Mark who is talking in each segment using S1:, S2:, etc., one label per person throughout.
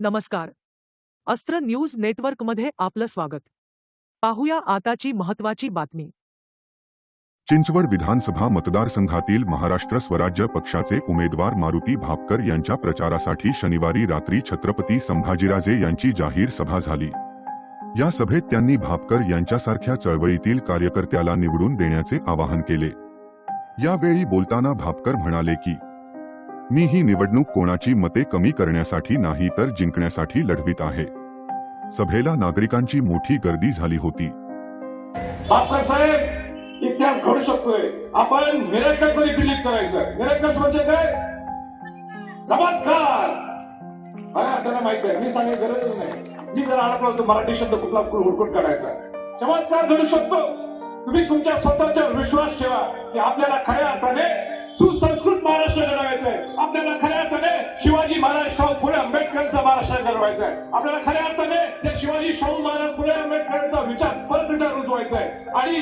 S1: नमस्कार. अस्त्र न्यूज नेटवर्कमध्ये आपलं स्वागत. पाहूया आताची महत्वाची बातमी.
S2: चिंचवड विधानसभा मतदारसंघातील महाराष्ट्र स्वराज्य पक्षाचे उमेदवार मारुती भापकर यांच्या प्रचारासाठी शनिवारी रात्री छत्रपती संभाजीराजे यांची जाहीर सभा झाली. या सभेत त्यांनी भापकर यांच्यासारख्या चळवळीतील कार्यकर्त्याला निवडून देण्याचे आवाहन केले. यावेळी बोलताना भापकर म्हणाले की मी ही निवडणूक कोणाची मते कमी करण्यासाठी नाही तर जिंकण्यासाठी लढवित आहे. सभेला नागरिकांची मोठी गर्दी झाली होती.
S3: भापकर साहेब इतिहास घडू शकतोय. आपण मिरेकल्समध्ये बिलीव्ह करायचं. मिरेकल्स म्हणजे काय चमत्कार! मला माहीत आहे. मी सांगायची गरज नाही. मी जर अडकलो होतो मराठी शब्द कुठला हुडकून काढायचा. चमत्कार घडू शकतो. तुम्ही तुमच्या स्वतःच्या विश्वास ठेवा की आपल्याला खऱ्या अर्थाने सुसंस्कृत महाराष्ट्र घडवायचं आहे आपल्याला खऱ्या अर्थाने शिवाजी महाराज शाहू फुले आंबेडकरांचा महाराष्ट्र घडवायचा आहे आपल्याला खऱ्या अर्थाने त्या शिवाजी शाहू महाराज फुले आंबेडकरांचा विचार परत एकदा रुजवायचा आहे आणि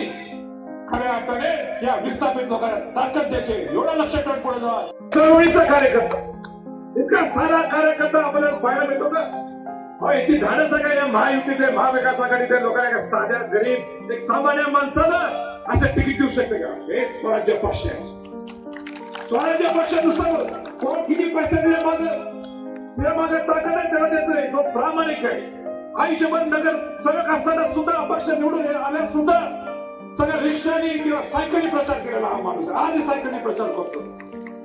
S3: खऱ्या अर्थाने या विस्थापित लोकांना ताकद द्यायची. एवढा लक्षात ठेवून पुढे जावा चळवळीचा कार्यकर्ता. इतका सारा कार्यकर्ता आपल्याला पाहायला मिळतो का? याची धाडस आहे या महायुतीचे महाविकास आघाडीच्या लोकांना? साध्या गरीब एक सामान्य माणसाला असं तिकीट देऊ शकते का? हे स्वराज्य पक्ष आहे. स्वराज्य पक्ष नुसतं कोण किती पैसे दिले मागे? दिले मागे ताकद आहे त्याला द्यायचं तो प्रामाणिक आहे. आयुष्यभर नगर सगळं असताना सुद्धा अपक्ष निवडून आल्या सुद्धा सगळ्या रिक्षाने किंवा सायकली प्रचार केलेला हा माणूस आज सायकली प्रचार करतो.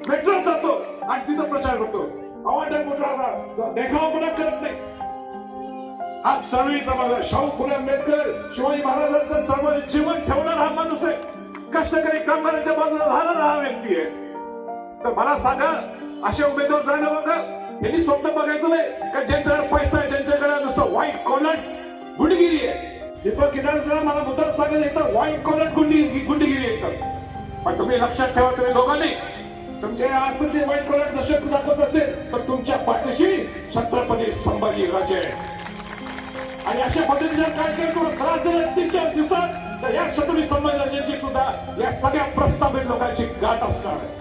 S3: मेट्रोत जातो आणि तिथं प्रचार करतो अवांडर मोठा असा देखावापणा करत नाही. हा चळवळीचा माझा शाहू फुले आंबेडकर शिवाजी महाराजांचं चळवळी जीवन ठेवणारा हा माणूस आहे. कष्टकरी कामगारांच्या बाजूला राहणारा हा व्यक्ती आहे. तर मला सांगा असे उमेदवार जायला बघा. यांनी स्वप्न बघायचं नाही का ज्यांच्याकडे पैसा आहे ज्यांच्याकडे नुसतं व्हाईट कॉलर गुंडगिरी आहे. दीपक केदारला मला मुद्दा सांगायचं इथं व्हाईट कॉलर गुंडी गुंडगिरी आहे पण तुम्ही लक्षात ठेवा तुम्ही दोघांनी. तुमचे असं जे व्हाईट कॉलर दशक दाखवत असेल तर तुमच्या पाठीशी छत्रपती संभाजी राजे आणि अशा पद्धतीने जर काय त्रास दिला तीन चार दिवसात तर या छत्रपती संभाजी राजेची सुद्धा या सगळ्या प्रस्थापित लोकांची गाठ असणार आहे.